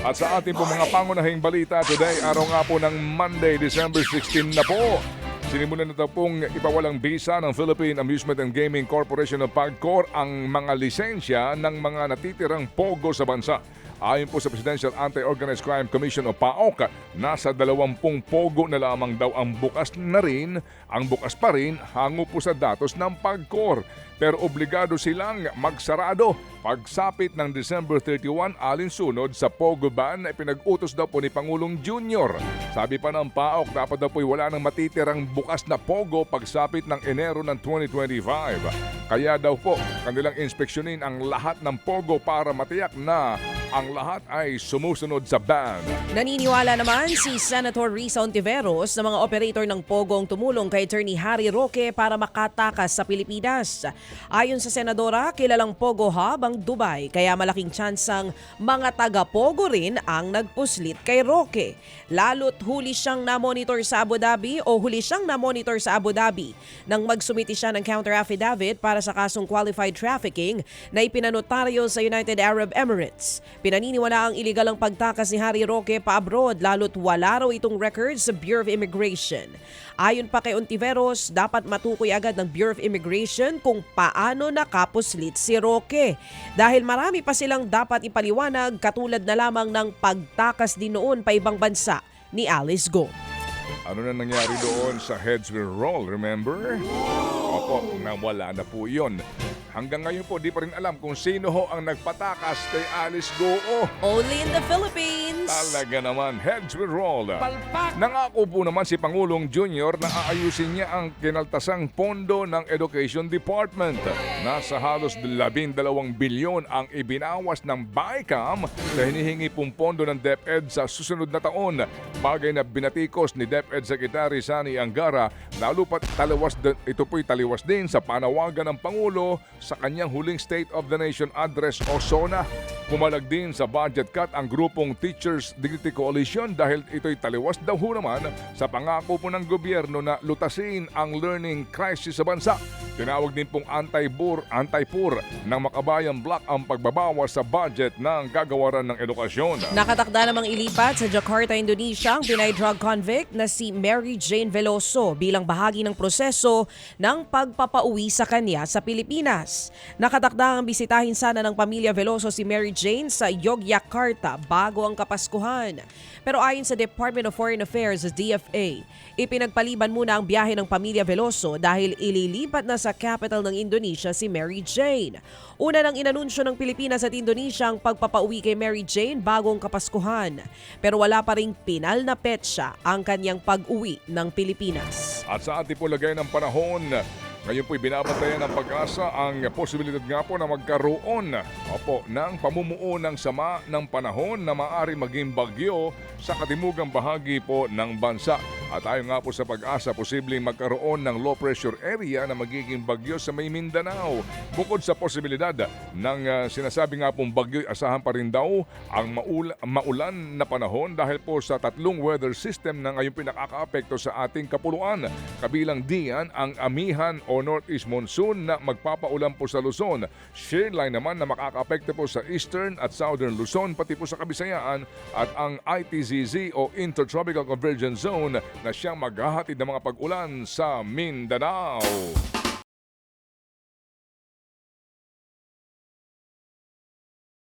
At sa ating po mga pangunahing balita today, araw nga po ng Monday, December 16 na po. Sinimulan na daw pong ipawalang bisa ng Philippine Amusement and Gaming Corporation of PAGCOR ang mga lisensya ng mga natitirang pogo sa bansa. Ayon po sa Presidential Anti-Organized Crime Commission o PAOK, nasa 20 pogo na lamang daw ang bukas na rin, ang bukas pa rin hango po sa datos ng PAGCOR. Pero obligado silang magsarado pagsapit ng December 31 alinsunod sa Pogo ban na pinag-utos daw po ni Pangulong Junior. Sabi pa ng PAOK, dapat daw po wala nang matitirang bukas na Pogo pagsapit ng Enero ng 2025. Kaya daw po kanilang inspeksyonin ang lahat ng Pogo para matiyak na ang lahat ay sumusunod sa ban. Naniniwala naman si Senator Risa Ontiveros na mga operator ng Pogo ang tumulong kay Attorney Harry Roque para makatakas sa Pilipinas. Ayon sa senadora, kilalang Pogo Hub ang Dubai kaya malaking tsansang mga taga-Pogo rin ang nagpuslit kay Roque. Lalo't huli siyang na-monitor sa Abu Dhabi o huli siyang na-monitor sa Abu Dhabi nang magsumiti siya ng counter affidavit para sa kasong qualified trafficking na ipinanotaryo sa United Arab Emirates. Pinaniniwala ang iligal ang pagtakas ni Harry Roque pa abroad lalo't wala raw itong records sa Bureau of Immigration. Ayon pa kay Ontiveros, dapat matukoy agad ng Bureau of Immigration kung paano nakapuslit si Roque. Dahil marami pa silang dapat ipaliwanag katulad na lamang ng pagtakas din noon pa ibang bansa ni Alice Go. Ano na nangyari doon sa Heads Will Roll, remember? Opo, nawala na po yun. Hanggang ngayon po, di pa rin alam kung sino ho ang nagpatakas kay Alice Goo. Only in the Philippines! Talaga naman, Heads Will Roll. Nangako po naman si Pangulong Junior na aayusin niya ang kinaltasang pondo ng Education Department. Nasa halos 12 bilyon ang ibinawas ng BICAM sa hinihingi pong pondo ng DepEd sa susunod na taon. Bagay na binatikos ni DepEd Secretary Sani Angara, lalo pat taliwas din, ito po'y taliwas din sa panawagan ng Pangulo sa kanyang huling State of the Nation address o SONA. Pumalag din sa budget cut ang grupong Teachers Dignity Coalition dahil ito'y taliwas daw ho naman sa pangako po ng gobyerno na lutasin ang learning crisis sa bansa. Tinawag din pong anti-bur, anti-pur ng makabayan block ang pagbabawas sa budget ng gagawaran ng edukasyon. Nakatakda namang ilipat sa Jakarta, Indonesia ang Pinay drug convict na si Mary Jane Veloso bilang bahagi ng proseso ng pagpapauwi sa kanya sa Pilipinas. Nakatakda ang bisitahin sana ng pamilya Veloso si Mary Jane sa Yogyakarta bago ang Kapaskuhan. Pero ayon sa Department of Foreign Affairs, DFA, ipinagpaliban muna ang biyahe ng pamilya Veloso dahil ililipat na sa capital ng Indonesia si Mary Jane. Una nang inanunsyo ng Pilipinas at Indonesia ang pagpapauwi kay Mary Jane bagong Kapaskuhan. Pero wala pa ring pinal na petsa ang kanyang pag-uwi ng Pilipinas. At sa ating po lagay ng panahon, ngayon po'y binabantayan ng pag-asa ang posibilidad nga po na magkaroon opo, ng pamumuo ng sama ng panahon na maaari maging bagyo sa katimugang bahagi po ng bansa. At ayon nga po sa pag-asa, posibleng magkaroon ng low pressure area na magiging bagyo sa may Mindanao. Bukod sa posibilidad ng ah, sinasabi nga pong bagyo, asahan pa rin daw ang maula, maulan na panahon dahil po sa tatlong weather system na ngayon pinakakaapekto sa ating kapuluan. Kabilang diyan ang amihan o northeast monsoon na magpapaulan po sa Luzon. Shear line naman na makakaapekto po sa eastern at southern Luzon pati po sa Kabisayaan at ang ITZZ o Intertropical Convergence Zone na siyang maghahatid ng mga pag-ulan sa Mindanao.